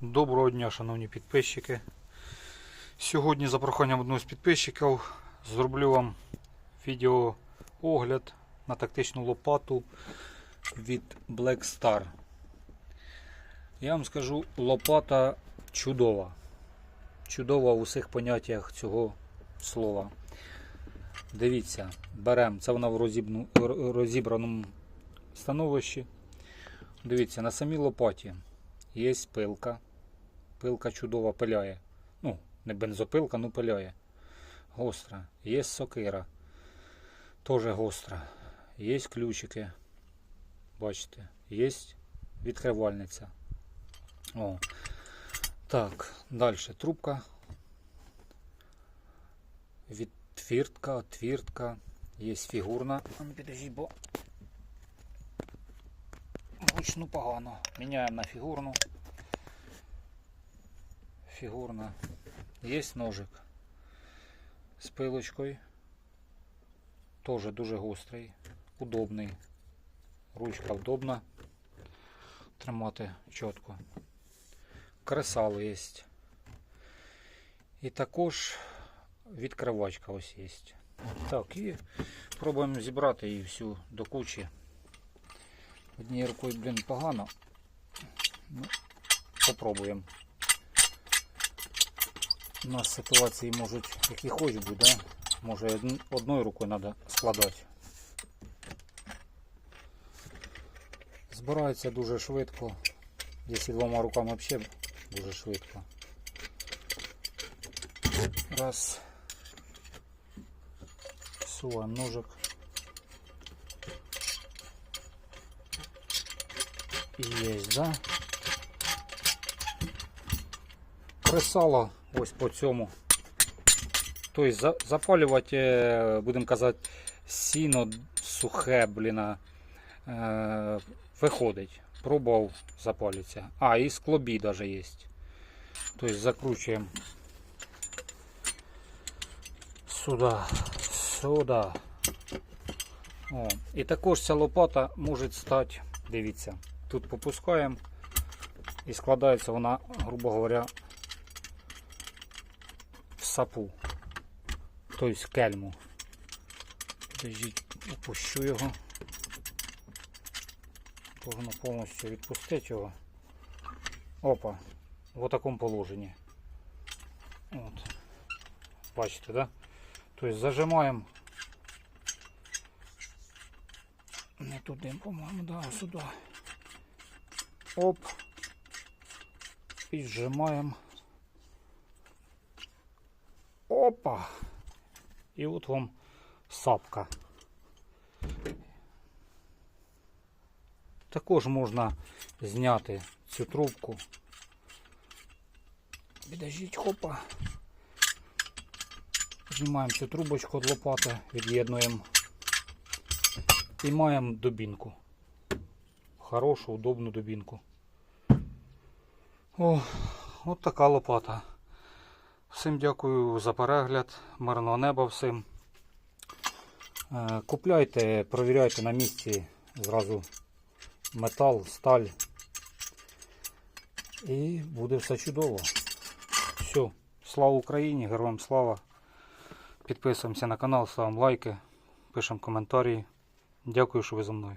Доброго дня, шановні підписчики. Сьогодні за проханням одного з підписчиків зроблю вам відеоогляд на тактичну лопату від Black Star. Я вам скажу, лопата чудова. Чудова у всіх поняттях цього слова. Дивіться, беремо, це вона в в розібраному становищі. Дивіться, на самій лопаті є пилка. Пилка чудова пиляє. Ну, не бензопилка, ну пиляє. Гостра. Є сокира. Теж гостра. Є ключики. Бачите, є відкривальниця. О. Так, далі трубка. Відтвіртка, отвіртка. Є фігурна. Ну, бо Гучну погано. Міняємо на фігурну. Фігурна. Є ножик з пилочкою. Теж дуже гострий, удобний. Ручка вдобна. Тримати чітко. Кресало є. І також відкривачка ось є. Так, і пробуємо зібрати її всю до кучі. Однією рукою, блін, погано. Ну, попробуємо. У нас ситуації можуть які хоч бути, да? Може одн- одною рукою треба складати. Збирається дуже швидко. Якщо двома руками взагалі дуже швидко. Раз. Суваємо ножик. Есть, да? Кресало ось по цьому. Тобто за- запалювати, е, будемо казати, сіно сухе, блін, е, виходить. Пробував запалюється. А, і склобі навіть є. Тобто закручуємо сюди, сюди. О, і також ця лопата може стати, дивіться, тут попускаємо і складається вона, грубо говоря, сапу. Тобто кельму. Подождіть, опущу його. Можна повністю відпустити його. Опа, в такому положенні. От. Бачите, да? Тобто зажимаємо Не туди, по-моєму, да, сюди. Оп. І зжимаємо. Опа. І от вам сапка. Також можна зняти цю трубку. Підождіть, хопа. Знімаємо цю трубочку від лопати, від'єднуємо. І маємо дубінку. Хорошу, удобну дубінку. О, от така лопата. Всім дякую за перегляд. Мирного неба всім. Е, Купляйте, провіряйте на місці зразу метал, сталь. І буде все чудово. Все. Слава Україні, героям слава. Підписуємося на канал, ставимо лайки, пишемо коментарі. Дякую, що ви зі мною.